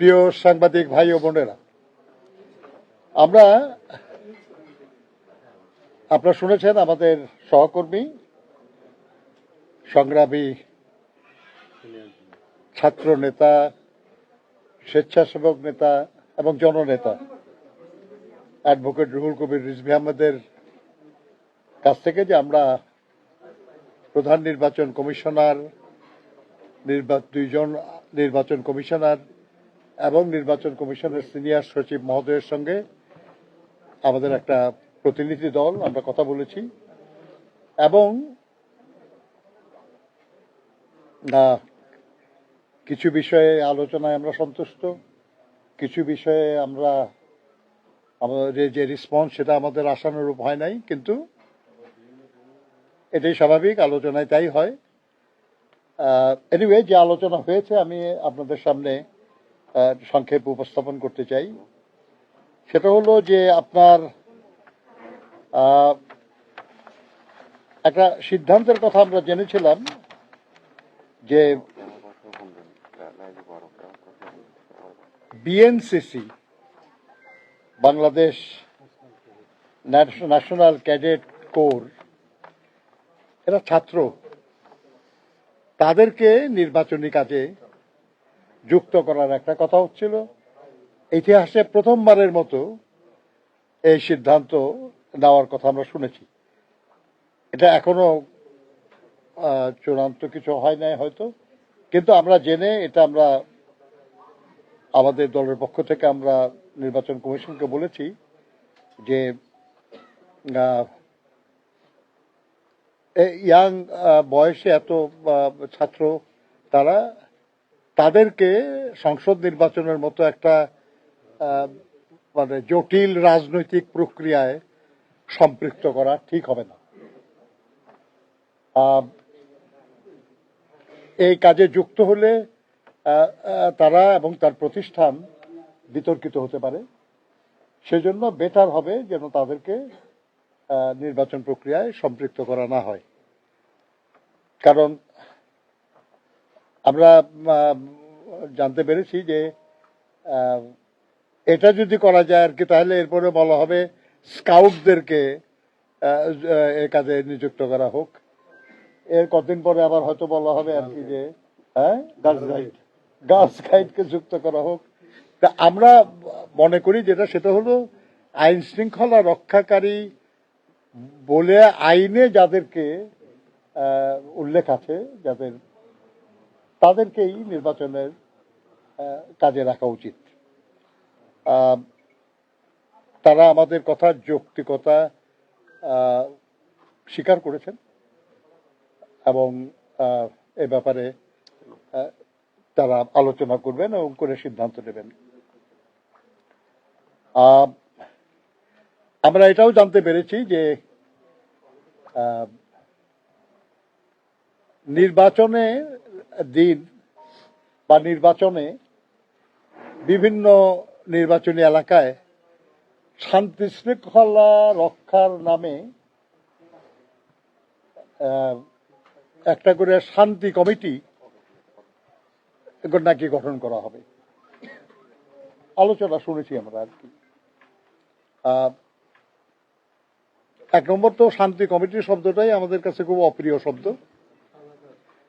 প্রিয় সাংবাদিক ভাই ও বোনেরা, আমরা, আপনারা শুনেছেন আমাদের সহকর্মী, সংগ্রামী ছাত্র নেতা, স্বেচ্ছাসেবক নেতা এবং জননেতা, অ্যাডভোকেট রুহুল কবির রিজভি আহমেদের কাছ থেকে যে আমরা প্রধান নির্বাচন কমিশনার দুইজন নির্বাচন কমিশনার এবং নির্বাচন কমিশনের সিনিয়র সচিব মহোদয়ের সঙ্গে আমাদের একটা প্রতিনিধি দল, আমরা কথা বলেছি। এবং কিছু বিষয়ে আলোচনায় আমরা সন্তুষ্ট, কিছু বিষয়ে আমরা আমাদের যে- রেসপন্স সেটা আমাদের আশানুরূপ হয় নাই, কিন্তু এটাই স্বাভাবিক, আলোচনায় তাই হয়। এনিওয়ে যে আলোচনা হয়েছে, আমি আপনাদের সামনে সংক্ষেপ উপস্থাপন করতে চাই। সেটা হলো যে আপনার একটা সিদ্ধান্তের কথা আমরা জেনেছিলাম যে BNCC Bangladesh National Cadet Corps এরা ছাত্র। তাদেরকে নির্বাচনী কাজে যুক্ত করার একটা কথা হচ্ছিল। ইতিহাসে প্রথমবারের মতো এই সিদ্ধান্ত নেওয়ার কথা আমরা শুনেছি। এটা এখনও চূড়ান্ত কিছু হয় নাই হয়তো। কিন্তু আমরা জেনে এটা আমরা আমাদের দলের পক্ষ থেকে আমরা নির্বাচন কমিশনকে বলেছি যে ইয়াং বয়সে এত ছাত্র তারা তাদেরকে সংসদ নির্বাচনের মতো একটা মানে জটিল রাজনৈতিক প্রক্রিয়ায় সম্পৃক্ত করা ঠিক হবে না। এই কাজে যুক্ত হলে তারা এবং তার প্রতিষ্ঠান বিতর্কিত হতে পারে। সেজন্য বেটার হবে যেন তাদেরকে নির্বাচন প্রক্রিয়ায় সম্পৃক্ত করা না হয়। কারণ আমরা জানতে পেরেছি যে এটা যদি করা যায় আর কি, তাহলে এরপরে বলা হবে স্কাউটদেরকে এ কাজে নিযুক্ত করা হোক। এর কতদিন পরে আবার হয়তো বলা হবে আর কি যে হ্যাঁ গাইড। গার্লস গাইডকে যুক্ত করা হোক। তা আমরা মনে করি যেটা, সেটা হলো আইন শৃঙ্খলা রক্ষাকারী বলে আইনে যাদেরকে উল্লেখ আছে, যাদের তাদেরকেই নির্বাচনের কাজে রাখা উচিত। তারা আমাদের কথার যৌক্তিকতা স্বীকার করেছেন এবং এ ব্যাপারে তারা আলোচনা করবেন এবং করে সিদ্ধান্ত নেবেন। আমরা এটাও জানতে পেরেছি যে নির্বাচনে দিন বা নির্বাচনে বিভিন্ন নির্বাচনী এলাকায় শান্তি শৃঙ্খলা রক্ষার নামে একটা করে শান্তি কমিটি নাকি গঠন করা হবে। আলোচনা শুনেছি আমরা আর কি। এক নম্বর তো শান্তি কমিটির শব্দটাই আমাদের কাছে খুব অপ্রিয় শব্দ।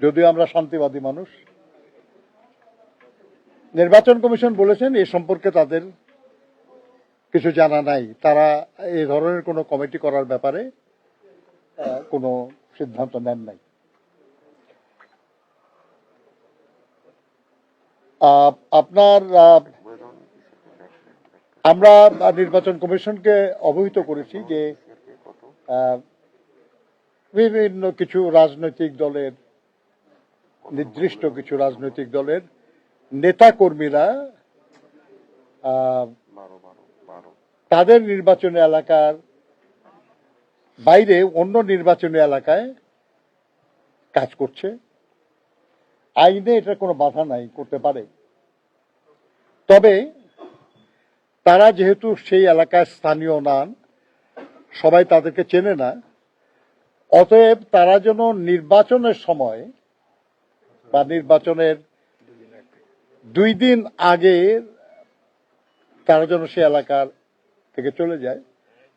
যদিও আমরা শান্তিবাদী মানুষ। নির্বাচন কমিশন বলেছেন এ সম্পর্কে তাদের কিছু জানা নাই। তারা এই ধরনের কোনো কমিটি করার ব্যাপারে কোনো সিদ্ধান্ত নেন নাই। আপনার আমরা নির্বাচন কমিশনকে অবহিত করেছি যে বিভিন্ন কিছু রাজনৈতিক দলের নির্দিষ্ট কিছু রাজনৈতিক দলের নেতা কর্মীরা তাদের নির্বাচনী এলাকার বাইরে অন্য নির্বাচনী এলাকায় কাজ করছে। আইনে এটা কোনো বাধা নাই, করতে পারে। তবে তারা যেহেতু সেই এলাকায় স্থানীয় নান, সবাই তাদেরকে চেনে না, অতএব তারা যেন নির্বাচনের সময় বা নির্বাচনের দুই দিন আগে তারা যেন সে এলাকার থেকে চলে যায়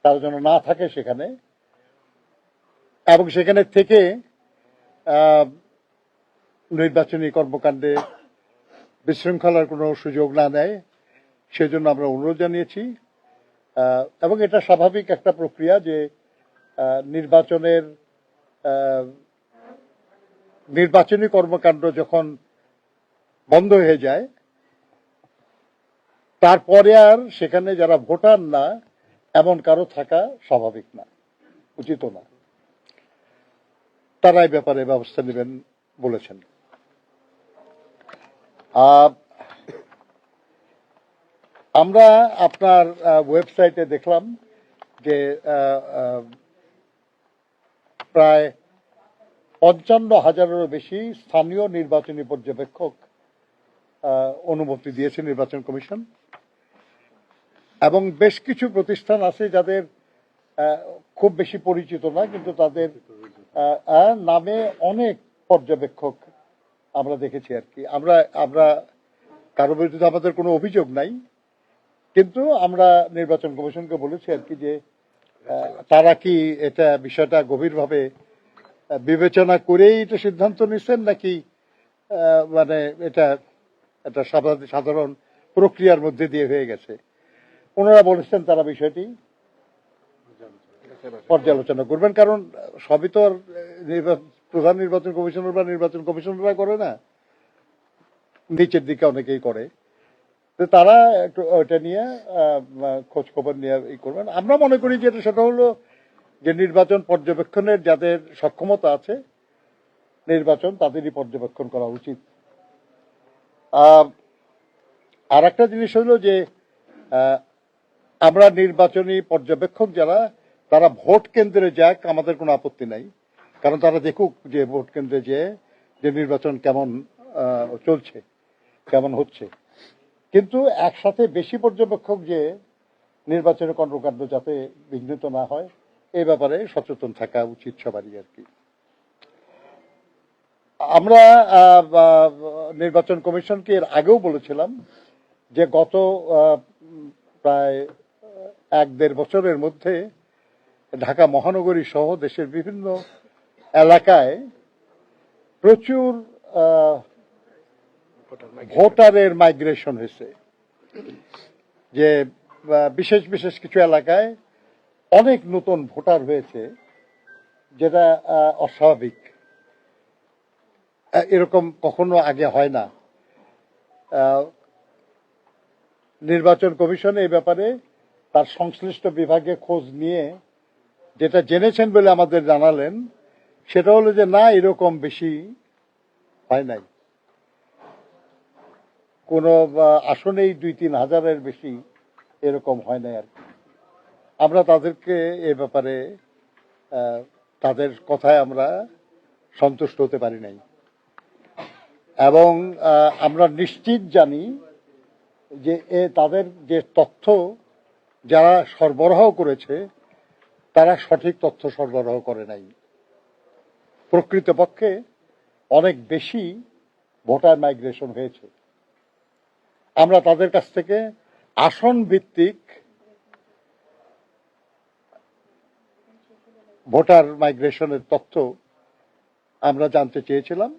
তারা যেন না থাকে সেখানে। এবং সেখানে থেকে নির্বাচনী কর্মকাণ্ডে বিশৃঙ্খলার কোনো সুযোগ না নেয় সেজন্য আমরা অনুরোধ জানিয়েছি। এবং এটা স্বাভাবিক একটা প্রক্রিয়া যে নির্বাচনের নির্বাচনী কর্মকাণ্ড যখন বন্ধ হয়ে যায়, তারপরে আর সেখানে যারা ভোটার না, এমন কারও থাকা স্বাভাবিক না, উচিত না। তারা এই ব্যাপারে ব্যবস্থা নেবেন বলেছেন। আমরা আপনার ওয়েবসাইটে দেখলাম যে প্রায় পঞ্চান্ন হাজারেরও বেশি স্থানীয় নির্বাচনী পর্যবেক্ষক অনুমতি দিয়েছে নির্বাচন কমিশন। এবং বেশ কিছু প্রতিষ্ঠান আছে যাদের খুব বেশি পরিচিত না, কিন্তু তাদের নামে অনেক পর্যবেক্ষক আমরা দেখেছি আর কি। আমরা আমরা কারও বিরুদ্ধে আমাদের কোনো অভিযোগ নাই, কিন্তু আমরা নির্বাচন কমিশনকে বলেছি আর কি যে তারা কি এটা বিষয়টা গভীরভাবে বিবেচনা করেই এটা সিদ্ধান্ত নিচ্ছেন নাকি মানে এটা একটা সাধারণ- প্রক্রিয়ার মধ্যে দিয়ে হয়ে গেছে? ওনারা বলেছেন তারা বিষয়টি পর্যালোচনা করবেন, কারণ সবই তো আর প্রধান নির্বাচন কমিশনার বা নির্বাচন কমিশনাররা করে না, নিচের দিকে অনেকেই করে। তারা একটু ওইটা নিয়ে খোঁজ খবর নিয়ে ই করবেন। আমরা মনে করি যে এটা সেটা হলো যে নির্বাচন পর্যবেক্ষণের যাদের সক্ষমতা আছে, নির্বাচন তাদেরই পর্যবেক্ষণ করা উচিত। আর একটা জিনিস হলো যে আমরা নির্বাচনী পর্যবেক্ষক যারা, তারা ভোট কেন্দ্রে যাক, আমাদের কোনো আপত্তি নাই। কারণ তারা দেখুক যে ভোট কেন্দ্রে যে যে নির্বাচন কেমন চলছে, কেমন হচ্ছে। কিন্তু একসাথে বেশি পর্যবেক্ষক যে, নির্বাচনী কর্মকাণ্ড যাতে বিঘ্নিত না হয় এই ব্যাপারে সচেতন থাকা উচিত সবারই আর কি। আমরা নির্বাচন কমিশনকে এর আগেও বলেছিলাম যে গত প্রায় এক দেড় বছরের মধ্যে ঢাকা মহানগরী সহ দেশের বিভিন্ন এলাকায় প্রচুর ভোটারের মাইগ্রেশন হয়েছে। যে বিশেষ বিশেষ কিছু এলাকায় অনেক নতুন ভোটার হয়েছে যেটা অস্বাভাবিক। এরকম কখনো আগে হয় না। নির্বাচন কমিশন এই ব্যাপারে তার সংশ্লিষ্ট বিভাগে খোঁজ নিয়ে যেটা জেনেছেন বলে আমাদের জানালেন, সেটা হলো যে না, এরকম বেশি হয় নাই। কোনো আসনেই দুই তিন হাজারের বেশি এরকম হয় নাই আর কি। আমরা তাদেরকে এ ব্যাপারে তাদের কথায় আমরা সন্তুষ্ট হতে পারি নাই। এবং আমরা নিশ্চিত জানি যে এ, তাদের যে তথ্য যারা সরবরাহ করেছে, তারা সঠিক তথ্য সরবরাহ করে নাই। প্রকৃতপক্ষে অনেক বেশি ভোটার মাইগ্রেশন হয়েছে। আমরা তাদের কাছ থেকে আসন ভিত্তিক ভোটার মাইগ্রেশনের তথ্য আমরা জানতে চেয়েছিলাম।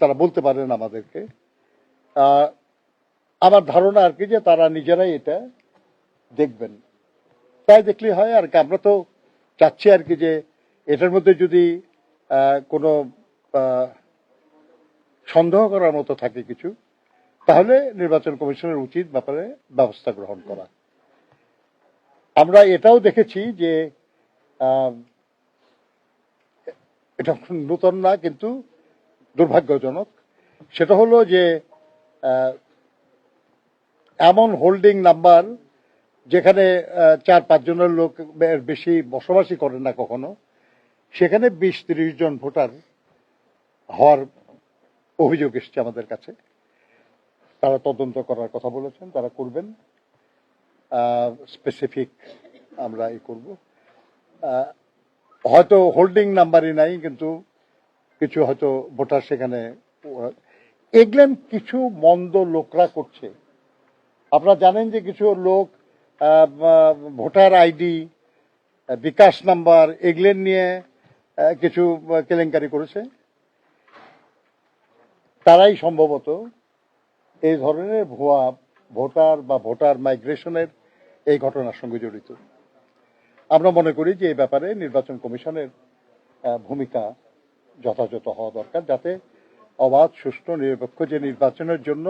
তারা বলতে পারেন আমাদেরকে। আমার ধারণা আর কি যে তারা নিজেরাই এটা দেখবেন। তাই দেখলে হয় আর কি, আমরা তো চাচ্ছি আর কি যে এটার মধ্যে যদি কোনো সন্দেহ করার মতো থাকে কিছু, তাহলে নির্বাচন কমিশনের উচিত ব্যাপারে ব্যবস্থা গ্রহণ করা। আমরা এটাও দেখেছি যে এটা নূতন না, কিন্তু দুর্ভাগ্যজনক। সেটা হলো যে এমন হোল্ডিং নাম্বার যেখানে চার পাঁচজনের লোক বেশি বসবাসই করে না কখনো, সেখানে বিশ, তিরিশ জন ভোটার হওয়ার অভিযোগ এসছে আমাদের কাছে। তারা তদন্ত করার কথা বলেছেন, তারা করবেন। স্পেসিফিক আমরা ই করব। হয়তো হোল্ডিং নাম্বারই নাই, কিন্তু কিছু হয়তো ভোটার সেখানে, এগুলেন কিছু মন্দ লোকরা করছে। আপনারা জানেন যে কিছু লোক ভোটার আইডি বিকাশ নাম্বার, এগুলেন নিয়ে কিছু কেলেঙ্কারি করেছে। তারাই সম্ভবত এই ধরনের ভুয়া ভোটার বা ভোটার মাইগ্রেশনের এই ঘটনার সঙ্গে জড়িত। আমরা মনে করি যে এই ব্যাপারে নির্বাচন কমিশনের ভূমিকা যথাযথ হওয়া দরকার যাতে অবাধ, সুষ্ঠু, নিরপেক্ষ যে নির্বাচনের জন্য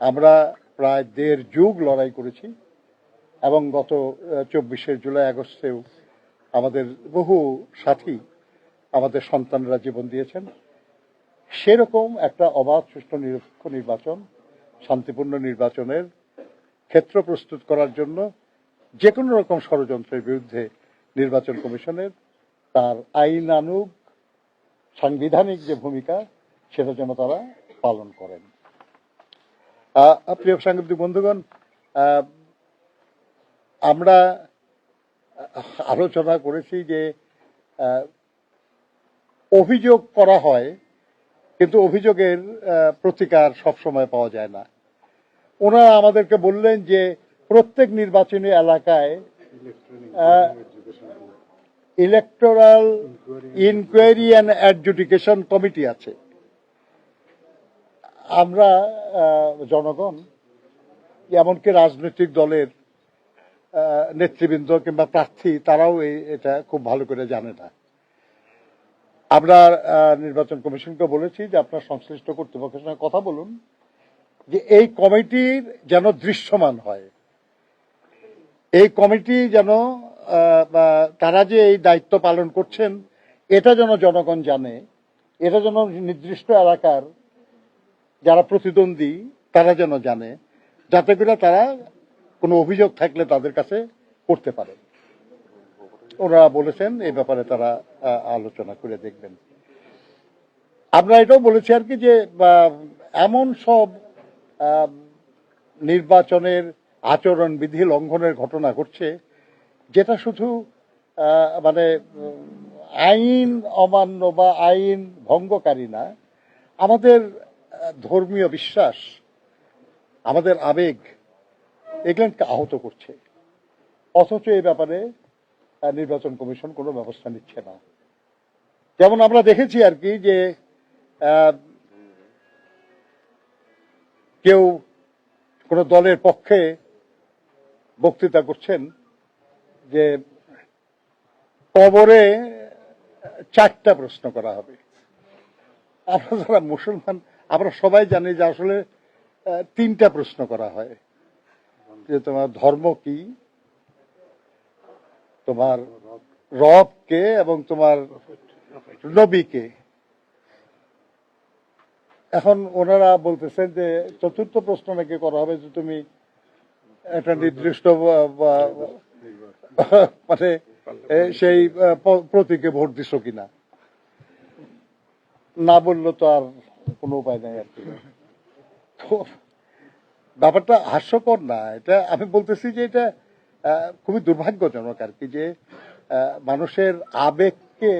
আমরা প্রায় দেড় যুগ লড়াই করেছি এবং গত চব্বিশে জুলাই, আগস্টেও আমাদের বহু সাথী আমাদের সন্তানরা জীবন দিয়েছেন। সেরকম একটা অবাধ, সুষ্ঠু, নিরপেক্ষ নির্বাচন শান্তিপূর্ণ নির্বাচনের ক্ষেত্র প্রস্তুত করার জন্য যে কোনো রকম ষড়যন্ত্রের বিরুদ্ধে নির্বাচন কমিশনের তার আইনানুগ সাংবিধানিক যে ভূমিকা, সেটা যেন তারা পালন করেন। প্রিয় সাংবাদিক বন্ধুগণ আমরা আলোচনা করেছি যে অভিযোগ করা হয় কিন্তু অভিযোগের প্রতিকার সবসময় পাওয়া যায় না। ওনারা আমাদেরকে বললেন যে প্রত্যেক নির্বাচনী এলাকায় electoral inquiry and adjudication committee আছে। আমরা জনগণ, এমনকি রাজনৈতিক দলের নেতৃবৃন্দ কিংবা প্রার্থী, তারাও এটা খুব ভালো করে জানে না। আমরা নির্বাচন কমিশনকে বলেছি যে আপনার সংশ্লিষ্ট কর্তৃপক্ষের সঙ্গে কথা বলুন যে এই কমিটির যেন দৃশ্যমান হয়। এই কমিটি যেন তারা যে এই দায়িত্ব পালন করছেন, এটা যেন জনগণ জানে, এটা যেন নির্দিষ্ট এলাকার যারা প্রতিদ্বন্দ্বী, তারা যেন জানে, যাতে করে তারা কোনো অভিযোগ থাকলে তাদের কাছে করতে পারে। ওনারা বলেছেন, এই ব্যাপারে তারা আলোচনা করে দেখবেন। আমরা এটাও বলেছি আর কি যে এমন সব নির্বাচনের আচরণ বিধি লঙ্ঘনের ঘটনা ঘটছে, যেটা শুধু মানে আইন অমান্য বা আইন ভঙ্গকারী না, আমাদের ধর্মীয় বিশ্বাস, আমাদের আবেগ, এগুলোকে আহত করছে। অথচ এই ব্যাপারে নির্বাচন কমিশন কোনো ব্যবস্থা নিচ্ছে না। যেমন আমরা দেখেছি আর কি যে কেউ কোন দলের পক্ষে বক্তৃতা করছেন যে কবরে চারটা প্রশ্ন করা হবে। আমরা যারা মুসলমান, আমরা সবাই জানি যে আসলে তিনটা প্রশ্ন করা হয়। যে তোমার ধর্ম কি তোমার রব কে এবং তোমার নবী কে এখন ওনারা বলতেছেন যে চতুর্থ প্রশ্ন নাকি করা হবে যে তুমি একটা নির্দিষ্ট মানে সেই প্রতীকে ভোট দিছ কিনা। না বলল তো আর কোনো উপায় নাই আর কি। ব্যাপারটা হাস্যকর না। এটা আমি বলতেছি যে এটা খুবই দুর্ভাগ্যজনক আর কি যে মানুষের আবেগকে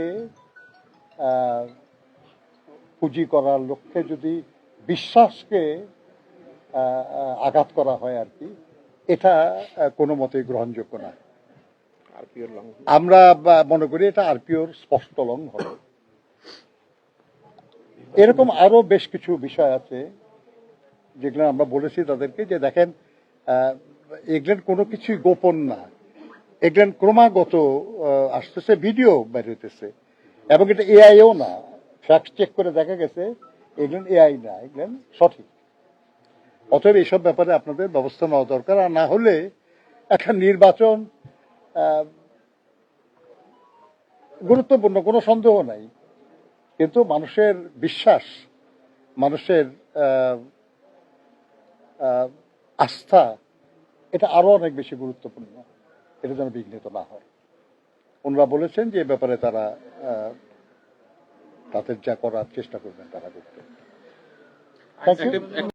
পুঁজি করার লক্ষ্যে যদি বিশ্বাসকে আঘাত করা হয় আর কি এটা কোনো মতেই গ্রহণযোগ্য না। আমরা মনে করি এটা আরপিওর স্পষ্ট লঙ্ঘন। এরকম আরও বেশ কিছু বিষয় আছে যেগুলো আমরা বলেছি তাদেরকে যে দেখেন আহ, এগুলোর কোনো কিছুই গোপন না। এগুলো ক্রমাগত আসতেছে, ভিডিও বের হইতেছে। এবং এটা এআইও না। ফ্যাক্ট চেক করে দেখা গেছে, এগুলো এআই না, এগুলো সঠিক। অতএব এইসব ব্যাপারে আপনাদের ব্যবস্থা নেওয়া দরকার। আর না হলে একটা নির্বাচন গুরুত্বপূর্ণ, কোনো সন্দেহ নাই। কিন্তু মানুষের বিশ্বাস, মানুষের আস্থা এটা আরও অনেক বেশি গুরুত্বপূর্ণ এটা যেন বিঘ্নিত না হয়। ওনারা বলেছেন যে এ ব্যাপারে তারা আহ, তাদের যা করার চেষ্টা করবেন তারা করতে। ইউ